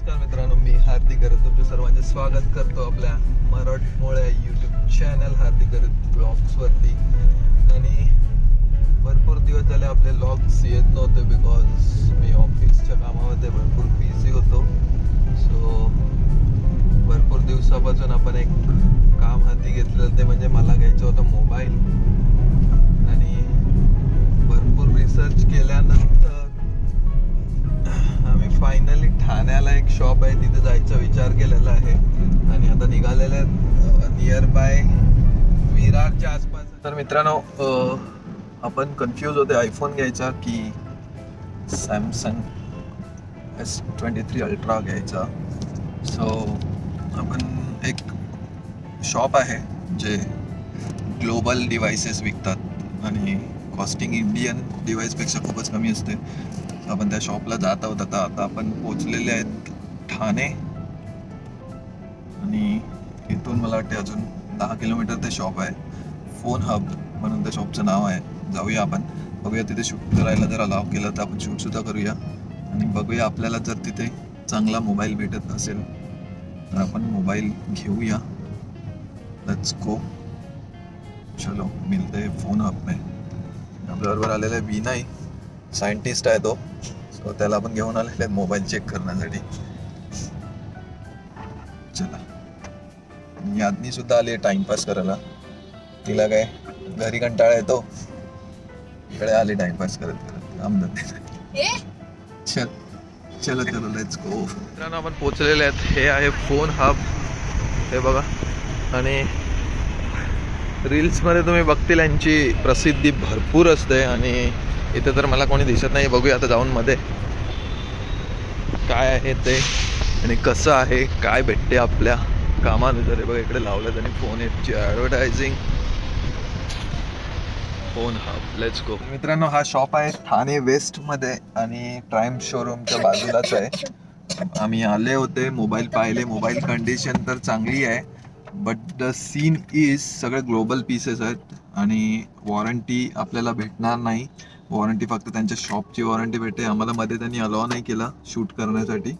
नमस्कार मित्रांनो मी हार्दिक गरज तुमच्या सर्वांचे स्वागत करतो आपल्या मराठमोळ्या यूट्यूब चॅनल हार्दिक गरज ब्लॉग्सवरती आणि भरपूर दिवस झाले आपले लॉग्स येत नव्हते बिकॉज मी ऑफिसच्या कामामध्ये भरपूर बिझी होतो. सो भरपूर दिवसापासून आपण एक काम हाती घेतलेलं ते म्हणजे मला काही तर मित्रांनो आपण कन्फ्यूज होते आयफोन घ्यायचा की Samsung S twenty three ultra घ्यायचा? सो आपण एक शॉप आहे जे ग्लोबल डिव्हायसेस विकतात आणि कॉस्टिंग इंडियन डिव्हाइसपेक्षा खूपच कमी असते. आपण त्या शॉपला जात आहोत. आता आता आपण पोचलेले आहेत ठाणे. आणि इथून मला वाटते अजून दहा किलोमीटर ते शॉप आहे. फोन हब म्हणून त्या शॉपचं नाव आहे. जाऊया आपण. बघूया तिथे शूट करायला जर अलाव केलं तर आपण शूटसुद्धा करूया. आणि बघूया आपल्याला जर तिथे चांगला मोबाईल भेटत असेल तर आपण मोबाईल घेऊया. लेट्स गो चलो मिलते फोन हब में आपल्याबरोबर आलेला आहे विनय सायंटिस्ट आहे तो. सो त्याला आपण घेऊन आलेले मोबाईल चेक करण्यासाठी. चला. यादनी सुद्धा आली आहे टाइमपास करायला. तिला काय घरी कंटाळा येतो. इकडे आली टाइमपास करत करत. चल चलो चलो लेट्स गो मित्रांनो आपण पोचलेले आहेत. हे आहे फोन हब हे बघा. आणि रील्समध्ये तुम्ही बघतील यांची प्रसिद्धी भरपूर असते. आणि इथे तर मला कोणी दिसत नाही. बघूया आता जाऊन मध्ये. काय आहे ते? आणि कसं आहे? काय भेटते आपल्या कामानुसार हे बघा इकडे लावलं त्यांनी फोन ची advertising phone hub let's go मित्रांनो हा शॉप आहे ठाणे वेस्टमध्ये आणि ट्राईम शोरूमच्या बाजूलाच आहे. आम्ही आले होते मोबाईल पाहिले. मोबाईल कंडिशन तर चांगली आहे बट द सीन इज सगळे ग्लोबल पीसेस आहेत आणि वॉरंटी आपल्याला भेटणार नाही. वॉरंटी फक्त त्यांच्या शॉपची वॉरंटी भेटते. आम्हाला मध्ये त्यांनी अलाव नाही केला शूट करण्यासाठी.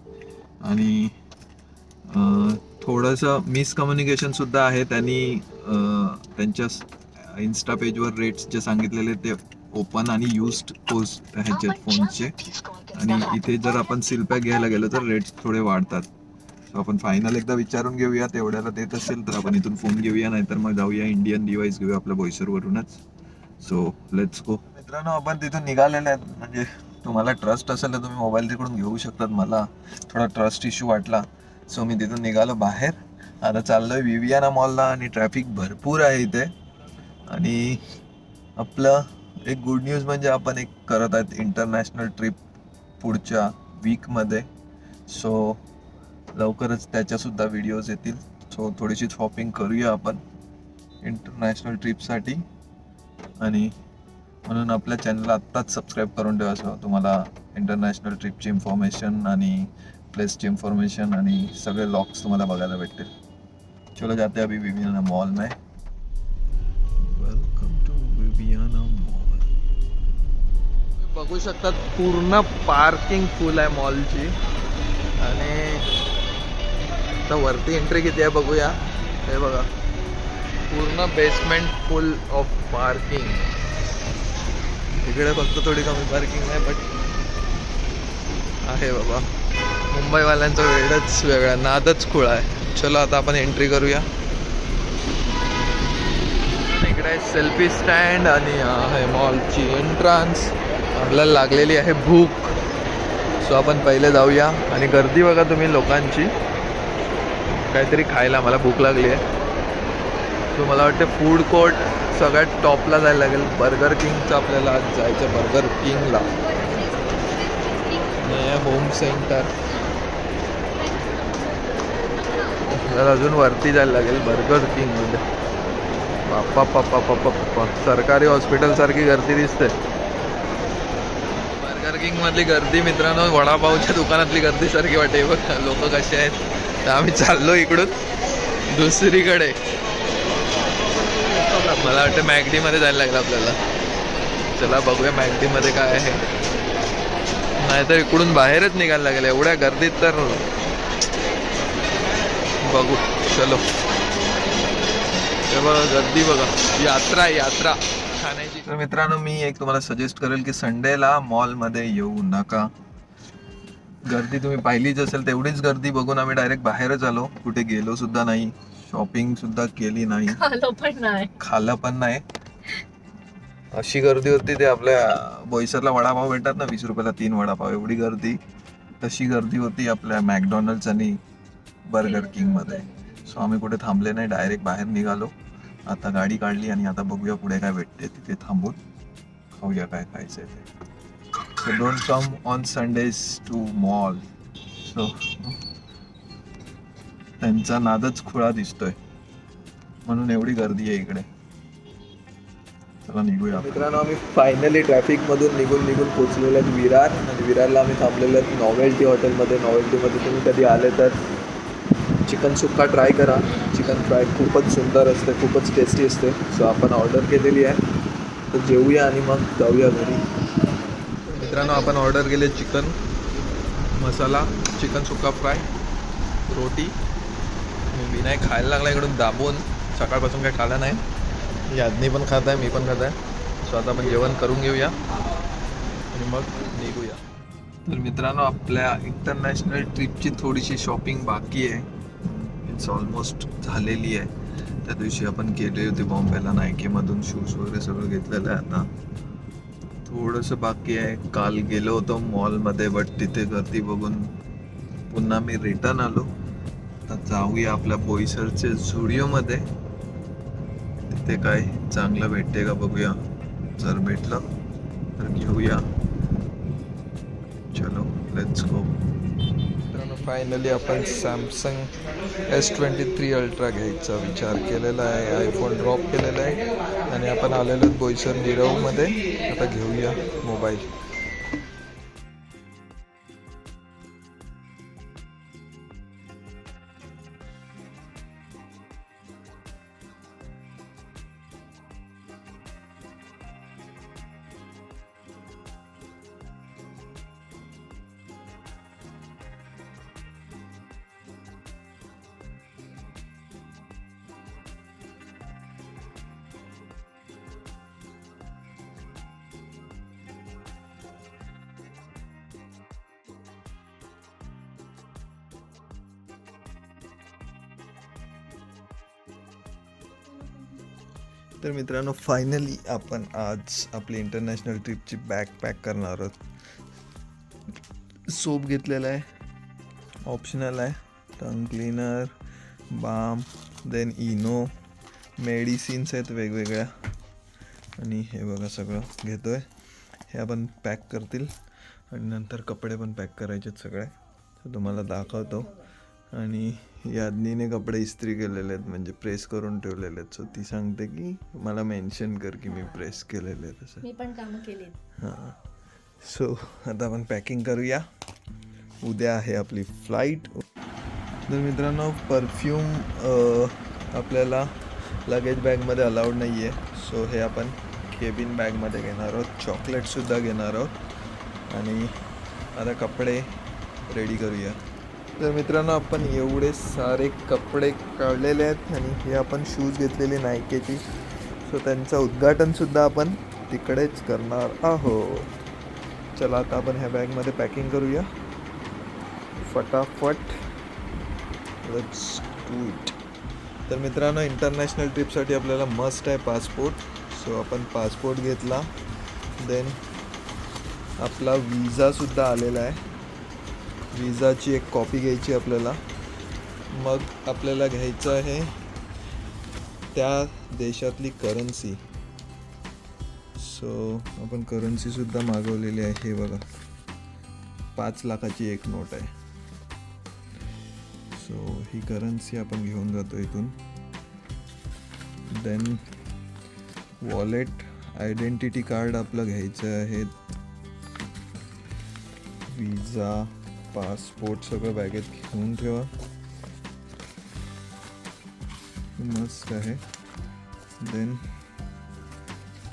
आणि थोडंसं मिसकम्युनिकेशन सुद्धा आहे. त्यांनी त्यांच्या इन्स्टा पेजवर रेट्स जे सांगितलेले ते ओपन आणि युज्ड पोस्ट ह्याचे फोनचे आणि इथे जर आपण सिलपॅक घ्यायला गेलो तर रेट्स थोडे वाढतात. आपण फायनल एकदा विचारून घेऊया तेवढ्याला देत असेल तर आपण इथून फोन घेऊया नाहीतर मग जाऊया इंडियन डिव्हाइस घेऊया आपल्या बोईसरवरूनच सो लेट्स गो मित्रांनो आपण तिथून निघालेले आहेत. म्हणजे तुम्हाला ट्रस्ट असेल तर तुम्ही मोबाईल तिकडून घेऊ शकतात. मला थोडा ट्रस्ट इश्यू वाटला. सो मी तिथून निघालो बाहेर. आता चाललोय विवियाना मॉलला आणि ट्रॅफिक भरपूर आहे इथे. आणि आपलं एक गुड न्यूज म्हणजे आपण एक करत आहेत इंटरनॅशनल ट्रिप पुढच्या वीकमध्ये सो लवकरच त्याच्यासुद्धा व्हिडिओज येतील. सो थोडीशी शॉपिंग करूया आपण इंटरनॅशनल ट्रिपसाठी आणि म्हणून आपल्या चॅनलला आत्ताच सबस्क्राईब करून ठेवा सो तुम्हाला इंटरनॅशनल ट्रिपची इन्फॉर्मेशन आणि प्लेसची इन्फॉर्मेशन आणि सगळे लॉक्स तुम्हाला बघायला भेटतील. चलो जाते अभी विभिन्न मॉल में. बियाणा मॉल बघू शकतात पूर्ण पार्किंग फुल आहे मॉलची आणि आता वरती एंट्री किती आहे बघूया. हे बघा. पूर्ण बेसमेंट फुल ऑफ पार्किंग इकडे फक्त थोडी कमी पार्किंग आहे बट आहे बाबा. मुंबईवाल्यांचा वेळच वेगळा. नादच खुळा आहे. चलो आता आपण एंट्री करूया. इकडे सेल्फी स्टँड आणि आहे मॉलची एंट्रान्स आपल्याला लागलेली आहे भूक. सो आपण पहिले जाऊया. आणि गर्दी बघा तुम्ही लोकांची. काहीतरी खायला मला भूक लागली आहे. सो मला वाटते फूड कोर्ट सगळ्यात टॉपला जायला लागेल. बर्गर किंगचं आपल्याला आज जायचं बर्गर किंगला होम सेंटर आपल्याला अजून वरती जायला लागेल बर्गर किंगमध्ये बाप्पा पप्पा पप्पा पप्पा सरकारी हॉस्पिटल सारखी गर्दी दिसते बर्गर किंग मधली गर्दी मित्रांनो वडापावच्या दुकानातली गर्दी सारखी वाटते बघ लोक कसे आहेत तर आम्ही चाललो इकडून दुसरीकडे मला वाटतं मॅगडीमध्ये जायला लागलं आपल्याला चला बघूया मॅगडीमध्ये काय आहे नाहीतर इकडून बाहेरच निघायला लागेल एवढ्या गर्दीत तर बघू चलो हे बघा गर्दी बघा. यात्रा यात्रा. ठाण्याची तर मित्रांनो मी एक तुम्हाला सजेस्ट करेल की संडेला मॉलमध्ये येऊ नका. गर्दी तुम्ही पाहिलीच असेल तेवढीच गर्दी बघून आम्ही डायरेक्ट बाहेरच आलो. कुठे गेलो सुद्धा नाही. शॉपिंग सुद्धा केली नाही. आलो पण नाही. खाल्लं पण नाही. अशी गर्दी होती ते आपल्या बोईसरला वडापाव भेटतात ना वीस रुपयाला तीन वडापाव एवढी गर्दी. तशी गर्दी होती आपल्या मॅकडॉनल्ड्स आणि बर्गर किंगमध्ये. सो आम्ही कुठे थांबले नाही डायरेक्ट बाहेर निघालो. आता गाडी काढली आणि आता बघूया पुढे काय भेटते तिथे थांबून. खाऊया काय खायचंय ते. So don't come on Sundays to mall so त्यांचा नादच खुळा दिसतोय. म्हणून एवढी गर्दी आहे इकडे. चला निघूया मित्रांनो आम्ही फायनली ट्रॅफिक मधून निघून निघून पोचलेलो आहेत विरार. आणि विरारला आम्ही थांबलेलो आहेत नॉवेल्टी हॉटेलमध्ये नॉवेल्टीमध्ये तुम्ही कधी आले तर चिकन सुक्का ट्राय करा. चिकन फ्राय खूपच सुंदर असते खूपच टेस्टी असते. सो आपण ऑर्डर केलेली आहे. तर जेवूया आणि मग जाऊया घरी. मित्रांनो आपण ऑर्डर केले chicken masala chicken sukka fry रोटी. विनाय खायला लागला इकडून दाबून. सकाळपासून काही खाला नाही. यादनी पण खात आहे मी पण खात आहे. सो आता आपण जेवण करून घेऊया. आणि मग निघूया. तर मित्रांनो आपल्या इंटरनॅशनल ट्रिपची थोडीशी शॉपिंग बाकी आहे. इट्स ऑलमोस्ट झालेली आहे. त्या दिवशी आपण गेले होते बॉम्बेला नायकेमधून शूज वगैरे सगळं घेतलेलं आहे आता. थोडंसं बाकी आहे. काल गेलो होतो मॉलमध्ये बट तिथे गर्दी बघून पुन्हा मी रिटर्न आलो. आता जाऊया आपल्या बोईसरच्या झुडिओमध्ये तिथे काय चांगलं भेटते का बघूया. जर भेटलं तर घेऊया. चलो लेट्स गो फायनली आपण Samsung S twenty three ultra घ्यायचा विचार केलेला आहे आयफोन ड्रॉप केलेला आहे. आणि आपण आलेलो आहोत बोईसर निरवमध्ये आता घेऊया मोबाईल तर मित्रांनो फायनली आपण आज आपली इंटरनॅशनल ट्रिपची बॅग पॅक करणार आहोत. सोप घेतलेला आहे. ऑप्शनल आहे. Tongue cleaner balm then Eno medicines आहेत वेगवेगळ्या. आणि हे बघा सगळं घेतो आहे हे आपण पॅक करतील. आणि नंतर कपडे पण पॅक करायचे आहेत सगळे तुम्हाला दाखवतो. आणि यादनीने कपडे इस्त्री केलेले आहेत म्हणजे प्रेस करून ठेवलेले आहेत. सो ती सांगते की मला मेन्शन कर की मी प्रेस केलेले आहेत असं. मी पण कामं केली हां. सो आता आपण पॅकिंग करूया. उद्या आहे आपली फ्लाईट तर मित्रांनो परफ्यूम आपल्याला लगेज बॅगमध्ये अलाउड नाही आहे सो हे आपण केबिन बॅगमध्ये घेणार आहोत. चॉकलेटसुद्धा घेणार आहोत. आणि आता कपडे रेडी करूया. तर मित्रांनो आपण एवढे सारे कपडे काढलेले आहेत आणि हे आपण शूज घेतलेले नायकेची सो त्यांचं उद्घाटनसुद्धा आपण तिकडेच करणार आहोत. चला आता आपण ह्या बॅगमध्ये पॅकिंग करूया. फटाफट. लेट्स डू इट तर मित्रांनो इंटरनॅशनल ट्रिपसाठी आपल्याला मस्ट आहे पासपोर्ट सो आपण पासपोर्ट घेतला. देन आपला विजासुद्धा आलेला आहे. विजाची एक कॉपी घ्यायची आपल्याला. मग आपल्याला घ्यायचं आहे त्या देशातली करन्सी सो आपण करन्सीसुद्धा मागवलेली आहे. हे बघा. पाच लाखाची एक नोट आहे. सो ही करन्सी आपण घेऊन जातो इथून. देन वॉलेट आयडेंटिटी कार्ड आपलं घ्यायचं आहे. विजा पासपोर्ट सगळं बॅगेत घेऊन ठेवा. मस्त आहे. देन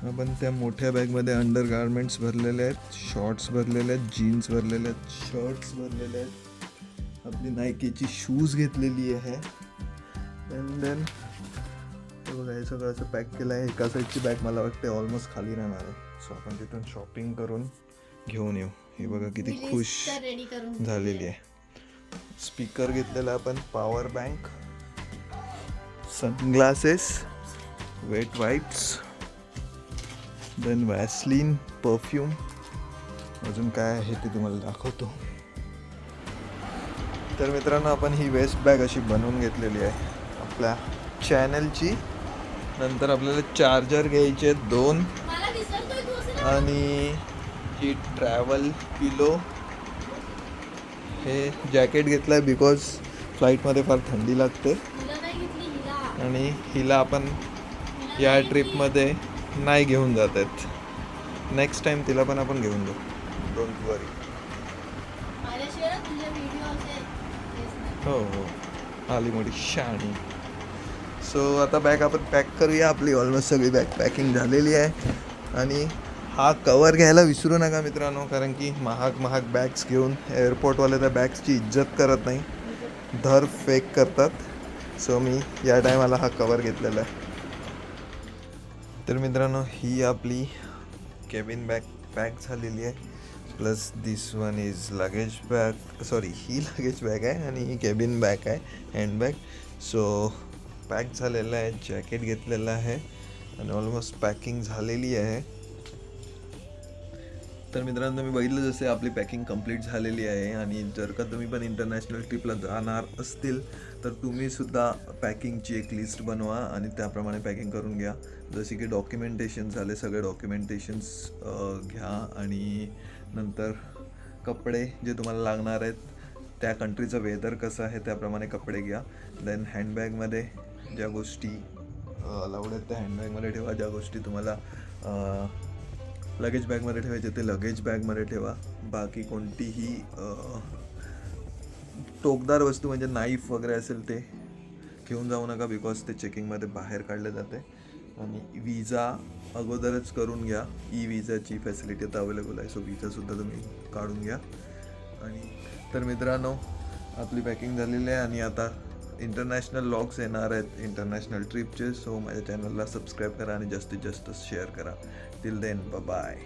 आपण त्या मोठ्या बॅगमध्ये अंडर गार्मेंट्स भरलेले आहेत शॉर्ट्स भरलेले आहेत जीन्स भरलेले आहेत शर्ट्स भरलेले आहेत. आपली नायकीची शूज घेतलेली आहे. देन देन बघा हे सगळं असं पॅक केलं आहे. एका साईडची बॅग मला वाटते ऑलमोस्ट खाली राहणार आहे. सो आपण तिथून शॉपिंग करून घेऊन येऊ. हे बघा किती खुश झालेली आहे. स्पीकर घेतलेला आपण power bank sunglasses wet wipes then Vaseline perfume अजून काय आहे ते तुम्हाला दाखवतो. तर मित्रांनो आपण ही वेस्ट बॅग अशी बनवून घेतलेली आहे. आपल्या चॅनलची नंतर आपल्याला चार्जर घ्यायचे आहेत दोन. आणि ही ट्रॅव्हल पिलो हे जॅकेट घेतलं आहे बिकॉज फ्लाईटमध्ये फार थंडी लागते. आणि हिला आपण या ट्रिपमध्ये नाही घेऊन जात आहेत. नेक्स्ट टाईम तिला पण आपण घेऊन जाऊ. डोंट वरी हो हो. आली मोठी शाणी. सो आता बॅग आपण पॅक करूया. आपली ऑलमोस्ट सगळी बॅग पॅकिंग झालेली आहे. आणि हा कवर घ्यायला विसरू नका मित्रांनो कारण की महाग महाग बॅग्स घेऊन एअरपोर्टवाले त्या बॅग्सची इज्जत करत नाही. धर फेक करतात. सो मी या टायमाला हा कवर घेतलेला आहे. तर मित्रांनो ही आपली केबिन बॅग पॅक झालेली आहे. Plus this one is luggage bag sorry he luggage bag आहे आणि ही केबिन बॅग आहे हँडबॅग सो पॅक झालेलं आहे जॅकेट घेतलेलं आहे. आणि ऑलमोस्ट पॅकिंग झालेली आहे. तर मित्रांनो मी बघितलं जसे आपली पॅकिंग कंप्लीट झालेली आहे आणि जर का तुम्ही पण इंटरनॅशनल ट्रिपला जाणार असतील तर तुम्हीसुद्धा पॅकिंगची एक लिस्ट बनवा आणि त्याप्रमाणे पॅकिंग करून घ्या. जसे की डॉक्युमेंटेशन झाले सगळे डॉक्युमेंटेशन्स घ्या आणि नंतर कपडे जे तुम्हाला लागणार आहेत त्या कंट्रीचं वेदर कसं आहे त्याप्रमाणे कपडे घ्या. देन हँडबॅगमध्ये ज्या गोष्टी अलाउड आहेत त्या हँडबॅगमध्ये ठेवा ज्या गोष्टी तुम्हाला लगेज बॅगमध्ये ठेवायचे ते लगेज बॅगमध्ये ठेवा. बाकी कोणतीही टोकदार वस्तू म्हणजे नाईफ वगैरे असेल ते घेऊन जाऊ नका बिकॉज ते चेकिंगमध्ये बाहेर काढले जाते. आणि विजा अगोदरच करून घ्या. ई विजाची फॅसिलिटी आता अवेलेबल आहे सो विजासुद्धा तुम्ही काढून घ्या. आणि तर मित्रांनो आपली पॅकिंग झालेली आहे आणि आता इंटरनॅशनल लॉग्स येणार आहेत इंटरनॅशनल ट्रिपचे सो माझ्या चॅनलला सबस्क्राईब करा आणि जास्तीत जास्त शेअर करा. Till then bye